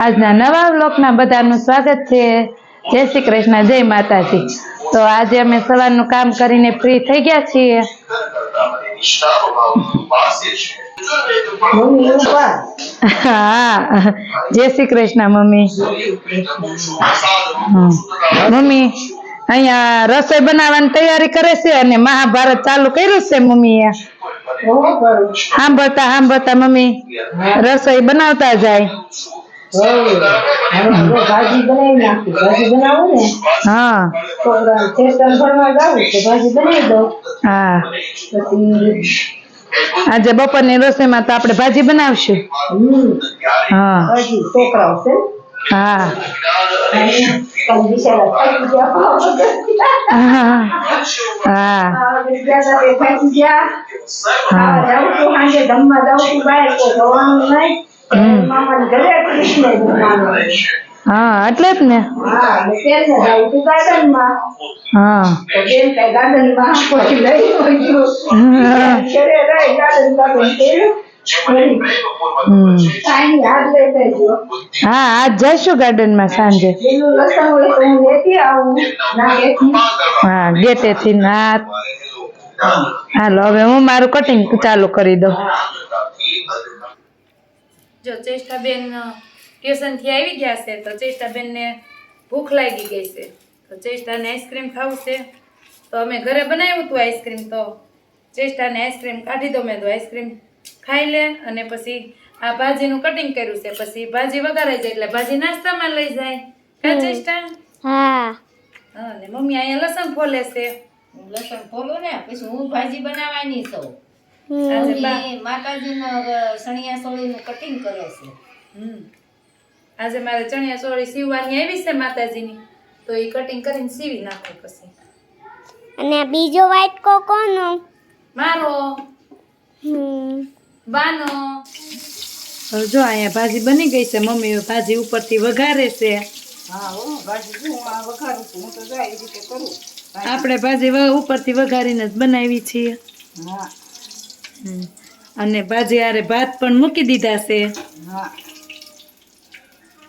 આજના નવા બ્લોકના બધાનું સ્વાગત છે. જય શ્રી કૃષ્ણ જય માતાજી. તો આજે અમે સવારનું કામ કરીને ફ્રી થઈ ગયા છીએ. હા જય શ્રી કૃષ્ણ મમ્મી. મમ્મી અહીંયા રસોઈ બનાવવાની તૈયારી કરે છે અને મહાભારત ચાલુ કર્યું છે મમ્મીએ સાંભળતા સાંભળતા મમ્મી રસોઈ બનાવતા જાય. ભાજી બનાવી નાખી. ભાજી બનાવું ને હા. ખેતર ભરવા જાવું તો ભાજી બનાવી દઉં. હા. પછી આજે બપોરની રસોઈમાં તો આપણે ભાજી બનાવશું. હા. છોકરાઓ છે હા. હા. હા. હા. એટલે જ ને. હા હા. ઘરે રહી ગાર્ડનમાં હા ગેટે જઈશું સાંજે. હું લેતી આવું. ના હાલો હવે હું મારું કટિંગ ચાલુ કરી દઉં. જો ચેષ્ટાબેન ટ્યુશનથી આવી ગયા છે તો ચેષ્ટાબેનને ભૂખ લાગી ગઈ છે. તો ચેષ્ટાને આઈસ્ક્રીમ ખાવું છે. તો અમે ઘરે બનાવ્યું હતું આઈસ્ક્રીમ તો ચેષ્ટાને આઈસ્ક્રીમ કાઢી દો મેં તો આઈસ્ક્રીમ ખાઈ લે અને પછી આ ભાજીનું કટિંગ કર્યું છે. પછી ભાજી વઘારાઈ જાય એટલે ભાજી નાસ્તામાં લઈ જાય. કા ચેષ્ટા? હા. અને મમ્મી અહીંયા લસણ ફોલે છે. લસણ ફોલો ને પછી હું ભાજી બનાવવાની છું. આજે માતાજીનો સણિયા સોળીનું કટિંગ કરે છે. હમ. આજે મારે ચણિયા ચોળી સીવવાની આવી છે માતાજીની. તો એ કટિંગ કરીને સીવી નાખો પછી. અને બીજો વાઇટ કો કોનો મારો હમ. બાનો. જો અહીંયા ભાજી બની ગઈ છે મમ્મી ભાજી ઉપરથી વઘારે છે. હા હો ભાજી જો હું આ વઘારું છું હું તો જો આવી રીતે કરું. આપણે ભાજી ઉપરથી વઘારીને જ બનાવી છીએ. હા. અને ભાજી આરે ભાત પણ મૂકી દીધા છે. હા.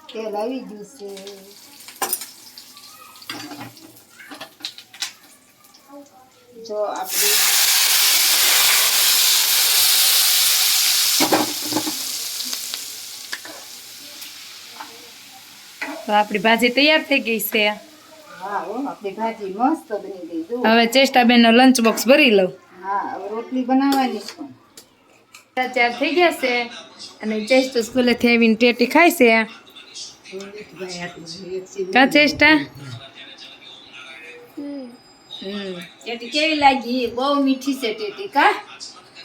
તેલ આવી ગયું છે. જો આપણી તો આપણી ભાજી તૈયાર થઈ ગઈ છે. હવે હો નો લંચ બોક્સ ભરી લઉં. રોટલી બનાવવાની ચાર થઈ ગયા છે અને ચેસ્ટ સ્કૂલેથી આવીને ટેટી ખાય છે. કા ચેસ્ટા ટેટી કેવી લાગી? બહુ મીઠી છે ટેટી કા?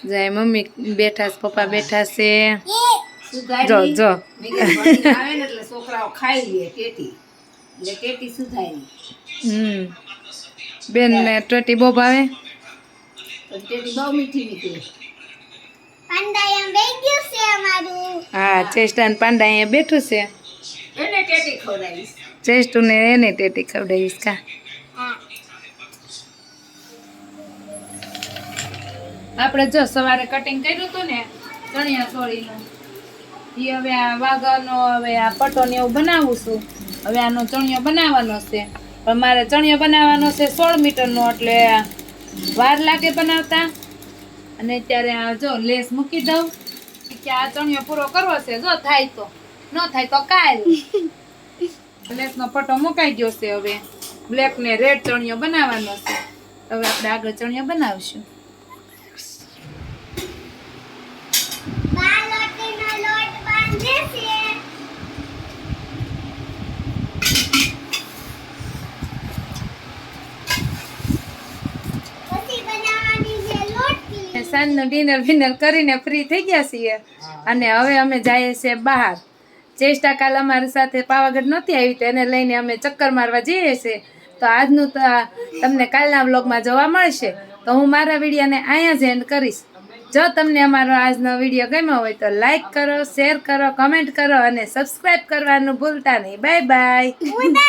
જાય મમ્મી બેઠા છે પપ્પા બેઠા છે. જો જો. મેં કીધું ભણીને આવે ને એટલે છોકરાઓ ખાઈ લે ટેટી. એટલે ટેટી સુધારી હમ. બેન ને ટેટી બહુ ભાવે? તો બહુ મીઠી નીકળી હા ચેસ્ટા ને પાંડા અહીંયા બેઠું છે. એને ટેટી ખવડાવીશ. ચેસ્ટુ ને એને ટેટી ખવડાવીશ કા? આપણે જો સવારે કટિંગ કર્યું હતું ને ચણિયા ચોળીનું એ હવે આ વાઘાનો હવે આ પટો ને એવું બનાવું છું. હવે આનો ચણિયો બનાવવાનો છે. પણ મારે ચણિયો બનાવવાનો છે સોળ મીટરનો એટલે વાર લાગે બનાવતા. અને અત્યારે આ જો લેસ મૂકી દઉં. કે આ ચણિયો પૂરો કરવો છે જો થાય તો. ન થાય તો કાલ. લેસનો ફોટો મુકાઈ ગયો છે હવે. બ્લેક ને રેડ ચણિયો બનાવવાનો છે. હવે આપણે આગળ ચણિયો બનાવશું બા લોટીનો લોટ બાંધે છે પછી બનાવવાની છે લોટલી સાંજનું ડિનર બિનર કરીને ફ્રી થઈ ગયા છીએ. અને હવે અમે જઈએ છીએ બહાર. ચેષ્ટા કાલ અમારી સાથે પાવાગઢ નહોતી આવી એને લઈને અમે ચક્કર મારવા જઈએ છીએ. તો આજનું તો તમને કાલના વ્લોગમાં જોવા મળશે. તો હું મારા વિડીયોને અહીંયા જ એન્ડ કરીશ. જો તમને અમારો આજનો વીડિયો ગમ્યો હોય તો લાઈક કરો શેર કરો કમેન્ટ કરો અને સબસ્ક્રાઈબ કરવાનું ભૂલતા નહીં. Bye bye